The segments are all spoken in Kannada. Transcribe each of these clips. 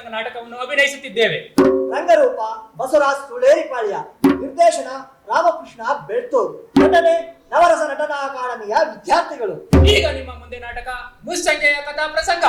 ಪ್ರಸಂಗ ನಾಟಕವನ್ನು ಅಭಿನಯಿಸುತ್ತಿದ್ದೇವೆ. ರಂಗರೂಪ ಬಸವರಾಜ್ ಸುಳೇರಿಪಾಳ್ಯ ನಿರ್ದೇಶನ ರಾಮಕೃಷ್ಣ ಬೆಳ್ತೂರ್ ನಟನೆ ನವರಸ ನಟನಾ ಅಕಾಡೆಮಿಯ ವಿದ್ಯಾರ್ಥಿಗಳು. ಈಗ ನಿಮ್ಮ ಮುಂದೆ ನಾಟಕ ಮುಸ್ಸಂಜೆಯ ಕಥಾ ಪ್ರಸಂಗ.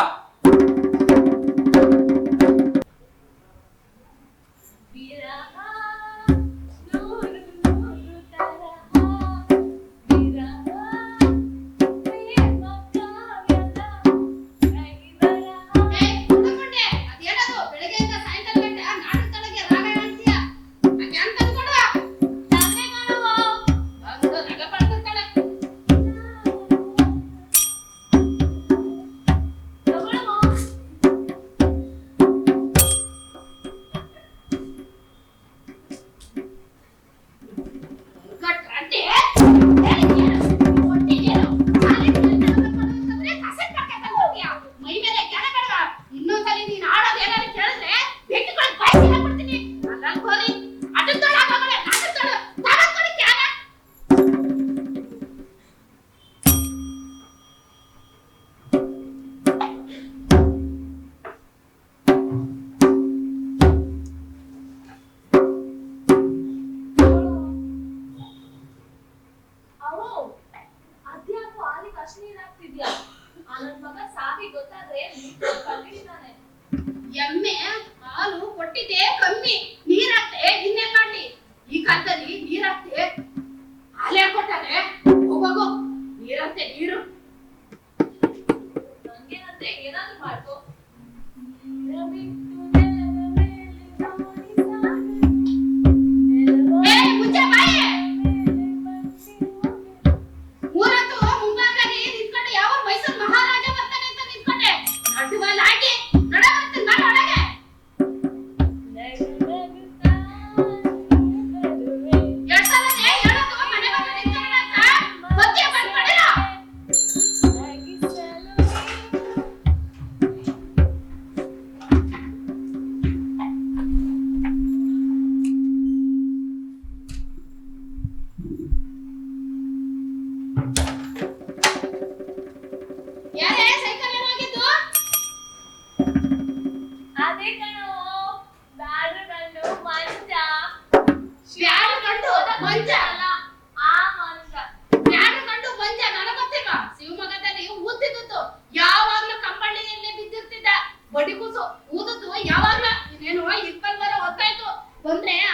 滚蛋！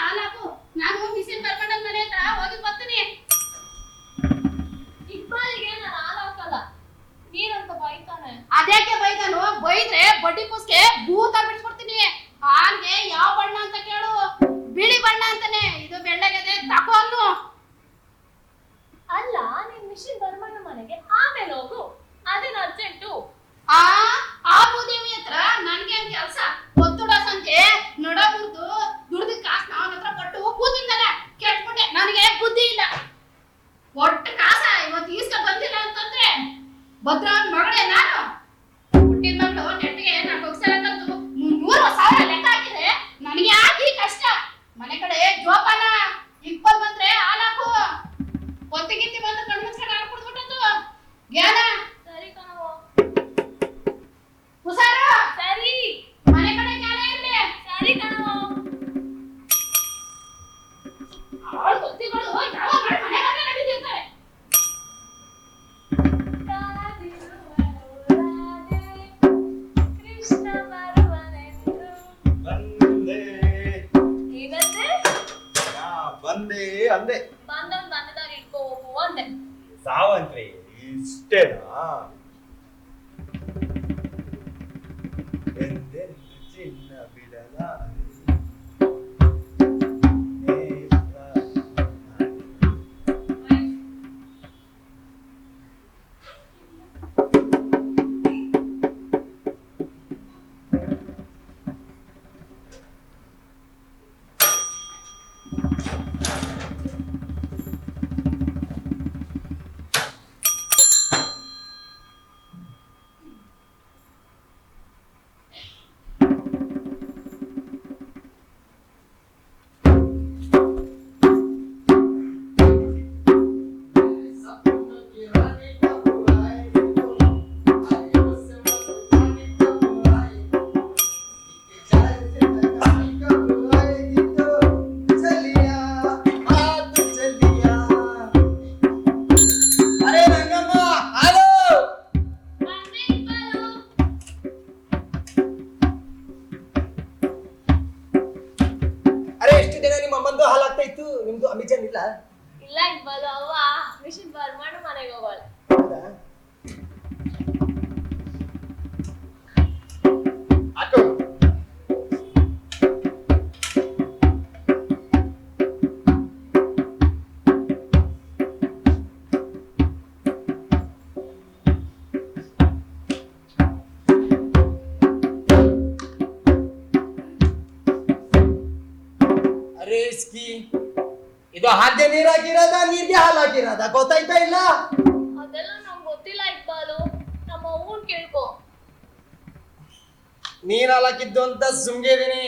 ನೀರ್ ಹಾಲಾಕಿದ್ದು ಅಂತ ಸುಮ್ಗಿದೀನಿ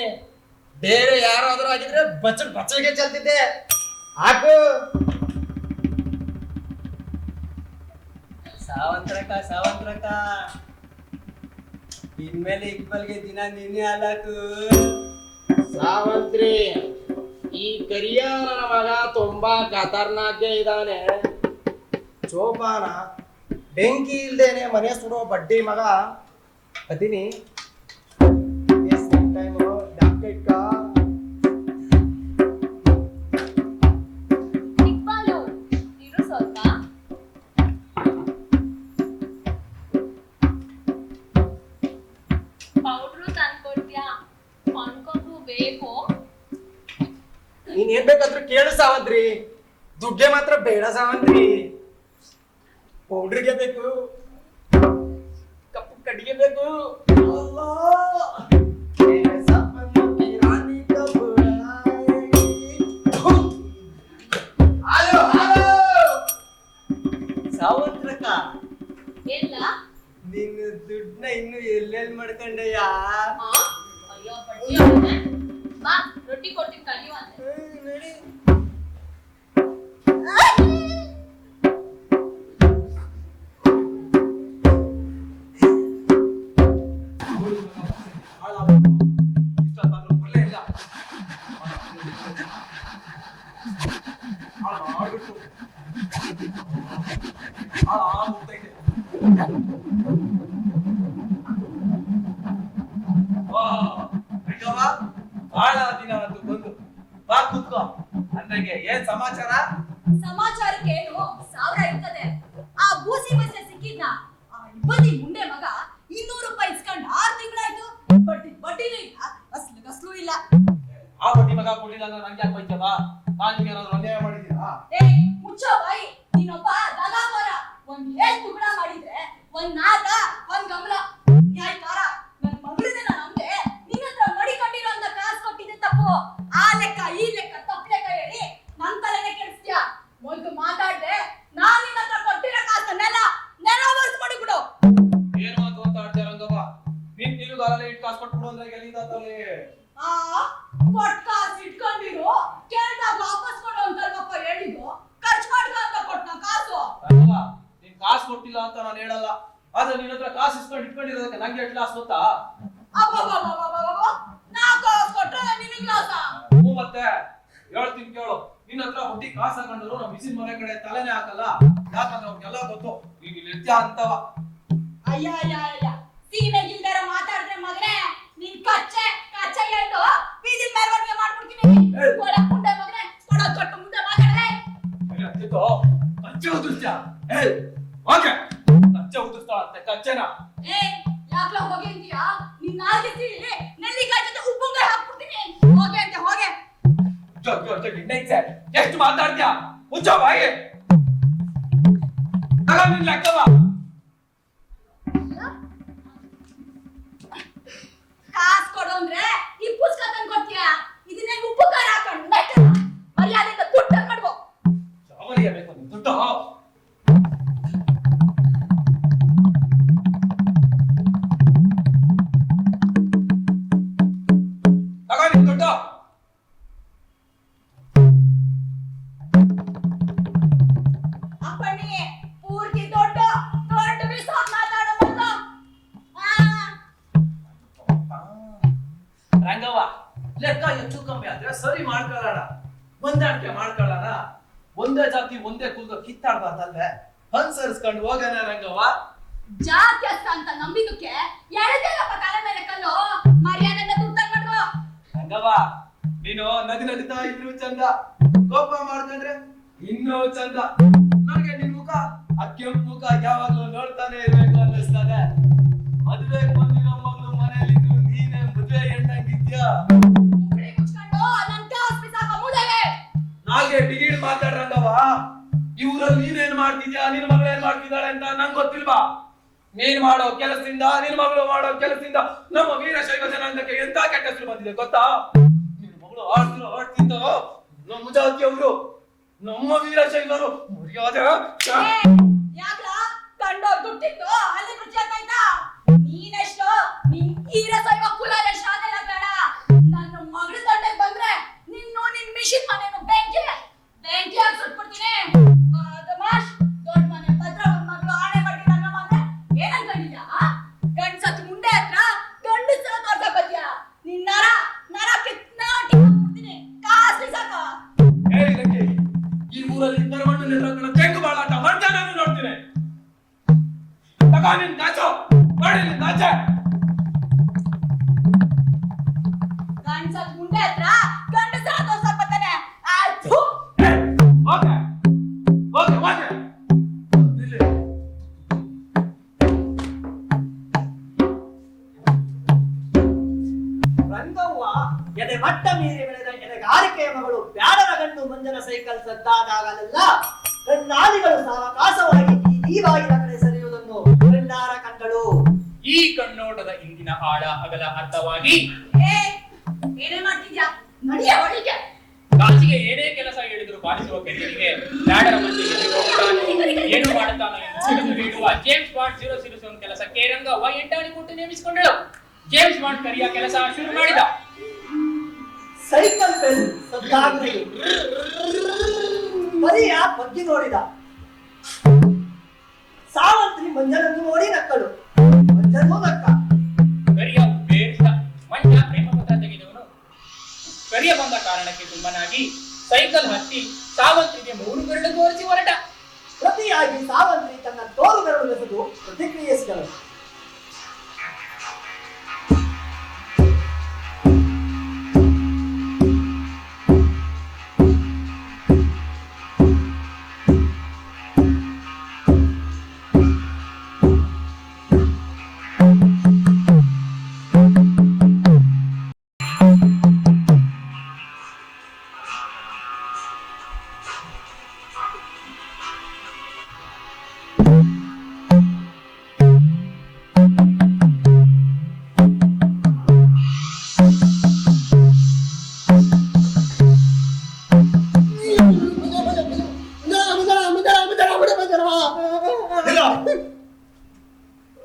ಬೇರೆ ಯಾರಾದ್ರೂ ಆಗಿದ್ರೆ ಬಚ್ಚ ಬಚ್ಚಲಿಗೆ ಚಲ್ತಿದ್ದೆ. ಹಾಕು. ಸಾವಂತ್ರಕ ಸಾವಂತ್ರಕ ಇನ್ಮೇಲೆ ಇಕ್ಬಲ್ಗೆ ದಿನ ನಿನ್ನೆ ಅಲ್ಲಾಕು. ಸಾವಂತ್ರಿ ಈ ಕರಿಯ ನನ್ನ ಮಗ ತುಂಬಾ ಖತರ್ನಾಕೆ ಇದ್ದಾನೆ. ಚೋಪಾನ ಬೆಂಕಿ ಇಲ್ದೇನೆ ಮನೆ ಸುಡೋ ಬಡ್ಡಿ ಮಗ. ಅದೀನಿ ಬೇಕು. ನೀನ್ ಏನ್ ಬೇಕಾದ್ರೂ ಕೇಳು ಸಾವಂತ್ರಿ. ದುಡ್ಗೆ ಮಾತ್ರ ಬೇಡ ಸಾವಂತ್ರಿ. ಪೌಡ್ರಿಗೆ ಬೇಕು. ಕಪ್ಪು ಕಡ್ಡಿಗೆ ಬೇಕು. ಸಾವಂತ್ರಕ ಎಲ್ಲ? ನಿನ್ನ ದುಡ್ಡನ್ನ ಇನ್ನು ಎಲ್ಲೆಲ್ಲಿ ಮಾಡ್ಕೊಂಡಯ್ಯ? ಅಯ್ಯೋ ಬಡ್ಡಿ ಅವ್ನೆ. ಬಾ ರೊಟ್ಟಿ ಕೊಡ್ತೀನಿ ಕಲಿಯುವಂತೆ ಬಹಳ ಕೂತ್ಕೋ. ಅಂದಂಗೆ ಏನ್ ಸಮಾಚಾರ? ಸಮಾಚಾರಕ್ಕೆ ಏನು? ಸಾವಿರ ಇರ್ತದೆ. ಇಲ್ಲಿ ಅಂತವ ಅಯ್ಯ ಅಯ್ಯ ಅಯ್ಯ ಸೀಮೆ ಗಿಲ್ದಾರ ಮಾತಾಡಿದ್ರೆ ಮಗನೇ ನಿನ್ ಕಚ್ಚೆ ಕಚ್ಚೆ ಹೇಳ್ದು ಬೀದಿ ಮೆರವಣಿಗೆ ಮಾಡ್ಬಿಡ್ತೀನಿ. ಕೊಡ ಮುಂದೆ ಮಗನೇ ಕೊಡ ಕೊಟ್ಟು ಮುಂದೆ ಮಾತಾಡ್ರೆ ಹತ್ತಿತ್ತು ಕಚ್ಚೆ ಉದುರ್ಸ ಏ ಓಕೆ. ಕಚ್ಚೆ ಉದುರ್ಸ್ತಾಳಂತೆ ಕಚ್ಚೆನ. ಏ ಯಾಕ್ಲ ಹೋಗಿ ನಿನ್ನ ನೆಲ್ಲಿ ನೆಲ್ಲಿಕಾಯಿ ಜೊತೆ ಉಪ್ಪುಂಗಾಯಿ ಹಾಕ್ಬಿಡ್ತೀನಿ. ಹೋಗೆ ಅಂತ ಹೋಗೆ. ಎಷ್ಟು ಮಾತಾಡ್ತೀಯಾ? ಮುಚ್ಚ ಬಾಯಿ. ತಗ ನಿನ್ ಲೆಕ್ಕವ ಲೆಕ್ಕ ಹೆಚ್ಚು ಕಮ್ಮಿ ಆದ್ರೆ ಸರಿ ಮಾಡ್ಕೊಳ್ಳೋಣ. ಹೊಂದಾಣಿಕೆ ಮಾಡ್ಕೊಳ್ಳೋಣ. ಒಂದೇ ಜಾತಿ ಒಂದೇ ಕುಲದ ಕಿತ್ತಾಡ್ಬಾರ್ದಲ್ವೇ? ಅನ್ಸರಿಸ್ಕೊಂಡು ಹೋಗೋಣ ರಂಗವ್ವ. ಅಸ್ತ ಅಂತ ನಂಬಿದಕ್ಕೆ ತಲೆ ಮೇಲೆ ಕಲ್ಲು. ಮಾಡ್ಕೋ. ರಂಗವ್ವ ನೀನು ನದಿ ನಗಿತಾ ಇದ್ರು ಚಂದ. ಕೋಪ ಮಾಡ್ಕೊಂಡ್ರೆ ಇನ್ನೂ ಚಂದ. ನನಗೆ ನಿನ್ ಮುಖ ಅಕ್ಕಿ ಕೆಂಪು ಮುಖ ಯಾವಾಗ್ಲೂ ನೋಡ್ತಾನೆ ಇರ್ಬೇಕು ಅನ್ನಿಸ್ತದೆ. ಮದುವೆ ನಾಲ್ಗೆ ಬಿಗಿಡ್ ಮಾತಾಡ್ರಂಗವ ಇವ್ರಲ್ಲಿ ನೀನೇನ್ ಮಾಡ್ತಿದ್ಯಾ? ನಿನ್ ಮಗಳು ಏನ್ ಮಾಡ್ತಿದ್ದಾಳೆ ಅಂತ ನಂಗೆ ಗೊತ್ತಿಲ್ವಾ? ನೀನ್ ಮಾಡೋ ಕೆಲಸದಿಂದ, ನಿನ್ ಮಗಳು ಮಾಡೋ ಕೆಲಸದಿಂದ ನಮ್ಮ ವೀರಶೈವ ಜನಾಂಗಕ್ಕೆ ಎಂತ ಕೆಟ್ಟ ಬಂದಿದೆ ಗೊತ್ತಾ? ನಿನ್ ಮಗಳು ಆಡ್ತಿರೋ, ಆಡ್ತಿದ್ದೋ? ನಮ್ಮ ಜಾತಿಯವರು, ನಮ್ಮ ವೀರಶೈವರು ಮರ್ಯಾದೆ? ನೀನೆಷ್ಟು? ನಿನ್ ತಂಟೆಗೆ ಬಂದ್ರೆ ನಿನ್ನು ನಿನ್ ಮಿಷಿನ್ ಮನೆನು ಬೆಂಕಿ ಬೆಂಕಿ ಹಾಕಿ ಸುಟ್ಬಿಡ್ತೀನಿ ಬದಮಾಶ್ ಮಟ್ಟ ಮೀರಿ ಬೆಳೆದ ಎಡಗಾರಿಕೆಯ ಮಗಳು ಬ್ಯಾಡರ ಗಂಡು ಮಂಜನ ಸೈಕಲ್ ಸದ್ದಾದಾಗಲೆಲ್ಲ. ಕಣ್ಣಾಲಿಗಳು ಸಾವಕಾಶವಾಗಿ ಈ ಬಾಗಿಲ ಕಡೆ ಸರಿಯುವುದನ್ನು ಕಣ್ಣಾರ ಕಂಡಳು. ಈ ಕಣ್ಣೋಟದ ಇಂದಿನ ಆಳ ಅಗಲ ಅರ್ಥವಾಗಿ ಏ ಏನೇ ಕೆಲಸ ಹೇಳಿದ್ರು ಪಾಲಿಸುವ ಕೆರಿಯರಿಗೆ ಬ್ಯಾಡರ ಹೋಗುತ್ತಾನೆ ಏನು ಮಾಡುತ್ತಾನೋ ಎಂದು ನೀಡುವ ಜೇಮ್ಸ್ ಬಾಂಡ್ ಜೀರೋ ಸೆವೆನ್ ಕೆಲಸಕ್ಕೆ ವೈ ಎಂಟಾಣಿ ಕೊಟ್ಟು ನೇಮಿಸಿಕೊಂಡಳು. ಜೇಮ್ಸ್ ಬಾಂಡ್ ಕರಿಯ ಕೆಲಸ ಶುರು ಮಾಡಿದ. ಸೈಕಲ್ ಬೆಲ್ ಸದ್ದಾಗ್ಲಿ ಬರೀ ಆ ಬಗ್ಗೆ ನೋಡಿದ. ಸಾವಂತ್ರಿ ಮಂಜನನ್ನು ನೋಡಿ ನಕ್ಕಳು. ಮಂಜನೂ ನಕ್ಕ ಕರಿಯ ಮಂಜ ಪ್ರೇಮಪತ್ರ ತೆಗೆದವನು. ಕರಿಯ ಬಂದ ಕಾರಣಕ್ಕೆ ತುಂಬನಾಗಿ ಸೈಕಲ್ ಹತ್ತಿ ಸಾವಂತ್ರಿಗೆ ಮೂರು ಬೆರಳು ತೋರಿಸಿ ಹೊರಟ. ಪ್ರತಿಯಾಗಿ ಸಾವಂತ್ರಿ ತನ್ನ ತೋರು ಬೆರಳು ಬೆಸೆದು ಪ್ರತಿಕ್ರಿಯಿಸಿದಳು.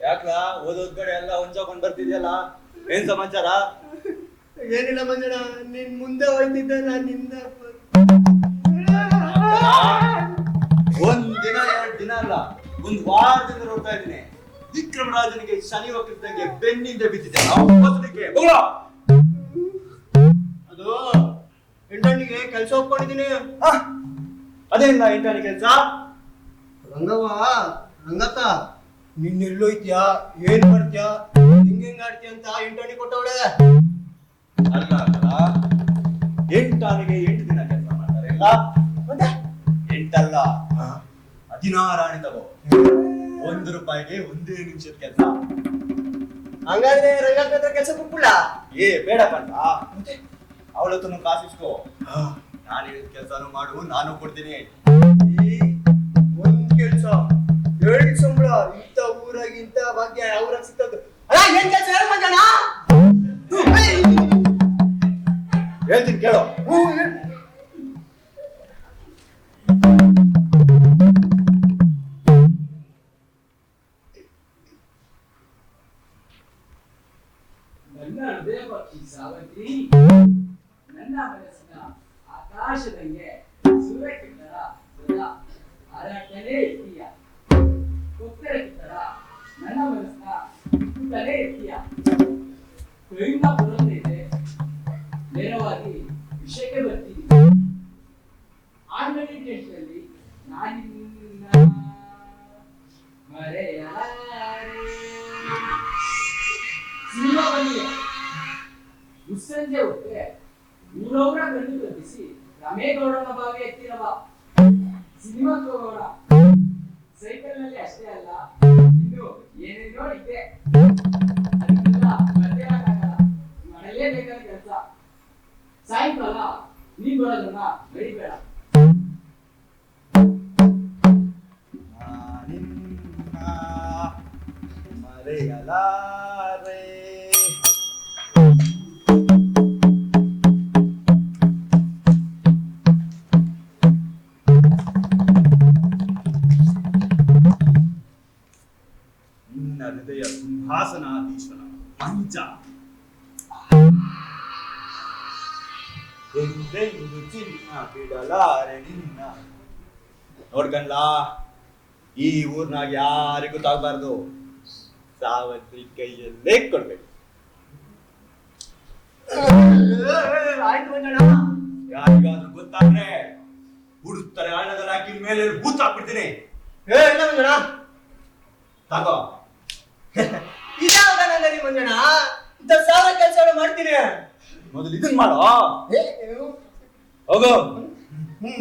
ಯಾಕ್ಲ? ಓದೋದ್ ಕಡೆ ಎಲ್ಲ ಹೊಂಚ್ಕೊಂಡ್ ಬರ್ತಿದ್ಯಲ್ಲ? ಏನ್ ಸಮಾಚಾರ? ಏನಿಲ್ಲ ಮಂಜಣ್ಣ ನಿನ್ ಮುಂದೆ ಹೋಯ್ತಿದ್ದೆ ನಾನ್ನಿಂದ ಒಂದ್ ದಿನ ಎರಡ್ ದಿನ ಅಲ್ಲ ಒಂದ್ ವಾರದಿಂದ ನೋಡ್ತಾ ಇದ್ದೀನಿ. ವಿಕ್ರಮ ರಾಜನಿಗೆ ಶನಿ ಹೋಗ್ತಿದ್ದಂಗೆ ಬೆನ್ನಿಂದ ಬಿದ್ದಿದ್ದೆ ನಾವು? ಅದು ಇಂಟರ್ನಿಗೆ ಕೆಲ್ಸ ಹೋಗ್ಕೊಂಡಿದ್ದೀನಿ ಅದೇ ಇಲ್ಲ ಇಂಟರ್ನಿ ಕೆಲ್ಸ. ರಂಗವ್ವ ರಂಗಕ್ಕ ನಿನ್ ಎಲ್ಲೋಯ್ತ್ಯಾ ಏನ್ ಮಾಡ್ತ್ಯಾ? ಹಿಂಗ್ ಹಿಂಗ್ ಆಡ್ತೀಯ ಅಂತ ಇಂಟರ್ನಿ ಕೊಟ್ಟವಳೆ. ಅಲ್ಲ ಅಲ್ಲ ಎಂಟಾನಿಗೆ ಎಂಟು ದಿನ ಕೆಲಸ ಮಾಡ್ತಾರೆ ಇಲ್ಲ? ಮತ್ತೆ? ಎಂಟಲ್ಲ? ಹದಿನಾರಾಣಿ ತಗೋ. ಒಂದು ರೂಪಾಯಿಗೆ ಒಂದೇ ನಿಮಿಷದ ಕೆಲಸ. ಹಂಗಾದ್ರೆ ರಂಗಕ್ಕ ಹತ್ರ ಕೆಲ್ಸ ಕೊಟ್ಬಿಡ ಏ ಬೇಡ ಕಂಡ ಅವಳ ಕಾಸು ಕಾಸಿಸ್ಕೋ. ನಾನು ಹೇಳಿದ ಕೆಲಸನೂ ಮಾಡು ನಾನು ಕೊಡ್ತೀನಿ. ಕೆಲ್ಸ ಎರಡ್ ಸಂಬಳ ಇಂಥ ಊರಾಗ ಇಂಥ ಭಾಗ್ಯ ಯಾವ ಊರಾಗ ಸಿಗ್ತದ ಅಲ್ಲ ಏನ್ ಕೆಲಸ ಹೇಳ ಮಂಜಣ್ಣ. ಹೇಳ್ತೀನಿ ಕೇಳು. ನನ್ನ ರಮೇಗೌಡನ ಬಾವಿ ಎತ್ತಿರವ. ಸಿನಿಮಾಕ್ಕೆ ಹೋಗೋಣ ಸೈಕಲ್ನಲ್ಲಿ ಅಷ್ಟೇ ಅಲ್ಲ ಇದು ಏನೇನೋ ಇದೆ. ಅದಕ್ಕೆಲ್ಲ ಬರ್ತಿರಕ್ಕಾಗಲ್ಲ ಮಾಡಲೇಬೇಕಾದ ಕೆಲಸ. ಸಾಯಂಕಾಲ ನೀನ್ ಬರೋದನ್ನ ಬೆಳಿಬೇಡ ನಾನಿನ್ನ ಎಂದೆಂದು ಚಿನ್ನ ಬಿಡಲಾರೆ ನಿನ್ನ ನೋಡ್ಕಂಡ್ಲಾ ಈ ಊರ್ನಾಗ ಯಾರಿಗೂ ತಾಗಬಾರ್ದು. ಸಾವತ್ರಿ ಕೈಯಲ್ಲೇ ಕೊಡ್ಬೇಕು ಯಾರಿಗಾದ್ರೂ ಗೊತ್ತಾದ್ರೆ ಹುಡುಕ್ತಾರೆ ಹಳ್ಳದಲ್ಲಿ ಹಾಕಿ ಮೇಲೆ ಭೂತ ಹಾಕ್ಬಿಡ್ತೀನಿ. ತಗೋ. ಇದ್ಯಾವಾಗ ಮಂಜಣ್ಣ. ಇಂಥ ಸಾಲ ಕೆಲಸಗಳು ಮಾಡ್ತೀನಿ ಮೊದಲು ಇದನ್ ಮಾಡೋ. ಏ,